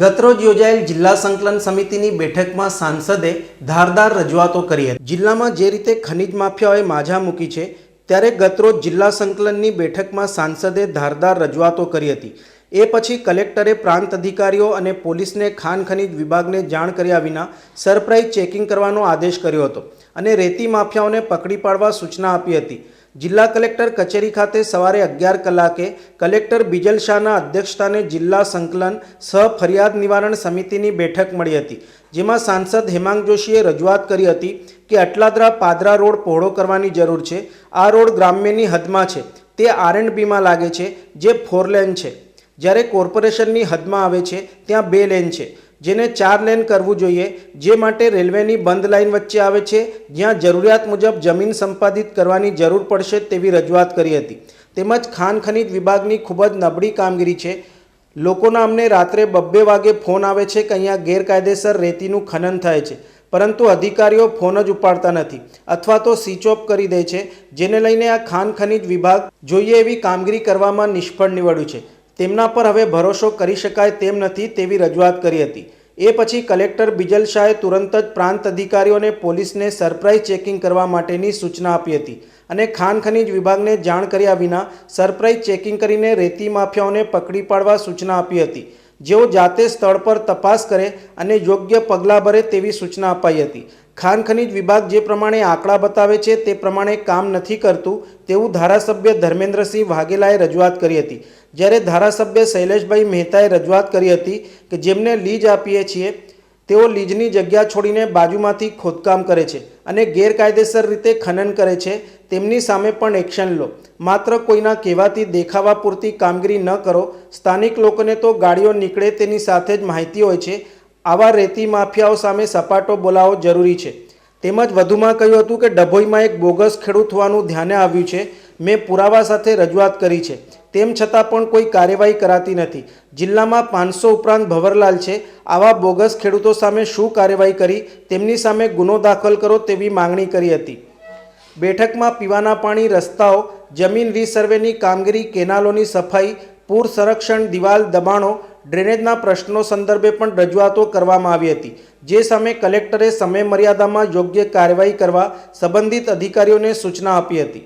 ગતરોજ યોજાયેલ જિલ્લા સંકલન સમિતિની બેઠકમાં સાંસદે ધારદાર રજૂઆતો કરી હતી. જિલ્લામાં જે રીતે ખનિજ માફિયાઓએ માઝા મૂકી છે, ત્યારે ગતરોજ જિલ્લા સંકલનની બેઠકમાં સાંસદે ધારદાર રજૂઆતો કરી હતી. એ પછી કલેક્ટરે પ્રાંત અધિકારીઓ અને પોલીસને ખાન ખનિજ વિભાગને જાણ કર્યા વિના સરપ્રાઇઝ ચેકિંગ કરવાનો આદેશ કર્યો હતો અને રેતી માફિયાઓને પકડી પાડવા સૂચના આપી હતી. જિલ્લા કલેક્ટર કચેરી ખાતે સવારે અગિયાર કલાકે કલેક્ટર બિજલ શાહના અધ્યક્ષસ્થાને જિલ્લા સંકલન સહ ફરિયાદ નિવારણ સમિતિની બેઠક મળી હતી, જેમાં સાંસદ હેમાંગ જોશીએ રજૂઆત કરી હતી કે અટલાદરા પાદરા રોડ પહોળો કરવાની જરૂર છે. આ રોડ ગ્રામ્યની હદમાં છે. તે આર એન્ડ બીમાં લાગે છે, જે ફોરલેન છે. જ્યારે કોર્પોરેશનની હદમાં આવે છે, ત્યાં બે લેન છે. જેને ચાર લેન કરવું જોઈએ, જે માટે રેલવેની બંધ લાઇન વચ્ચે આવે છે, જ્યાં જરૂરિયાત મુજબ જમીન સંપાદિત કરવાની જરૂર પડશે તેવી રજૂઆત કરી હતી. તેમજ ખાન ખનીજ વિભાગની ખૂબ જ નબળી કામગીરી છે. લોકોના અમને રાત્રે બબ્બે વાગે ફોન આવે છે કે અહીંયા ગેરકાયદેસર રેતીનું ખનન થાય છે. પરંતુ અધિકારીઓ ફોન જ ઉપાડતા નથી, અથવા તો સ્વિચ ઓફ કરી દે છે, જેને લઈને આ ખાન ખનીજ વિભાગ જોઈએ એવી કામગીરી કરવામાં નિષ્ફળ નીવડ્યું છે. તેમના પર હવે ભરોસો કરી શકાય તેમ નથી તેવી રજૂઆત કરી હતી. એ પછી કલેક્ટર બિજલ શાહે તુરંત જ પ્રાંત અધિકારીઓને પોલીસને સરપ્રાઇઝ ચેકિંગ કરવા માટેની સૂચના આપી હતી અને ખાન ખનીજ વિભાગને જાણ કર્યા વિના સરપ્રાઇઝ ચેકિંગ કરીને રેતી માફિયાઓને પકડી પાડવા સૂચના આપી હતી. જેઓ જાતે સ્થળ પર તપાસ કરે અને યોગ્ય પગલાં ભરે તેવી સૂચના અપાઈ હતી. ખાન ખનીજ વિભાગ જે પ્રમાણે આંકડા બતાવે છે તે પ્રમાણે કામ નથી કરતું તેવું ધારાસભ્ય ધર્મેન્દ્રસિંહ વાઘેલાએ રજૂઆત કરી હતી. જ્યારે ધારાસભ્ય શૈલેષભાઈ મહેતાએ રજૂઆત કરી હતી કે જેમને લીજ આપીએ છીએ, તેઓ લીજની જગ્યા છોડીને બાજુમાંથી ખોદકામ કરે છે અને ગેરકાયદેસર રીતે ખનન કરે છે, તેમની સામે પણ એક્શન લો. માત્ર કોઈના કહેવાથી દેખાવા પૂરતી કામગીરી ન કરો. સ્થાનિક લોકોને તો ગાડીઓ નીકળે તેની સાથે જ માહિતી હોય છે. આવા રેતી માફિયાઓ સામે સપાટો બોલાવવો જરૂરી છે. તેમજ વધુમાં કહ્યું હતું કે ડભોઈમાં એક બોગસ ખેડૂત હોવાનું ધ્યાને આવ્યું છે. મેં પુરાવા સાથે રજૂઆત કરી છે. તેમ છતાં પણ કોઈ કાર્યવાહી કરાતી નથી. જિલ્લામાં પાંચસો ઉપરાંત ભવરલાલ છે. આવા બોગસ ખેડૂતો સામે શું કાર્યવાહી કરી? તેમની સામે ગુનો દાખલ કરો તેવી માંગણી કરી હતી. બેઠકમાં પીવાના પાણી, રસ્તાઓ, જમીન રીસર્વેની કામગીરી, કેનાલોની સફાઈ, પૂર સંરક્ષણ, દિવાલ દબાણો ડ્રેનેજના પ્રશ્નો સંદર્ભે પણ રજૂઆતો કરવામાં આવી હતી. જે સામે કલેક્ટરે સમય મર્યાદામાં યોગ્ય કાર્યવાહી કરવા સંબંધિત અધિકારીઓને સૂચના આપી હતી.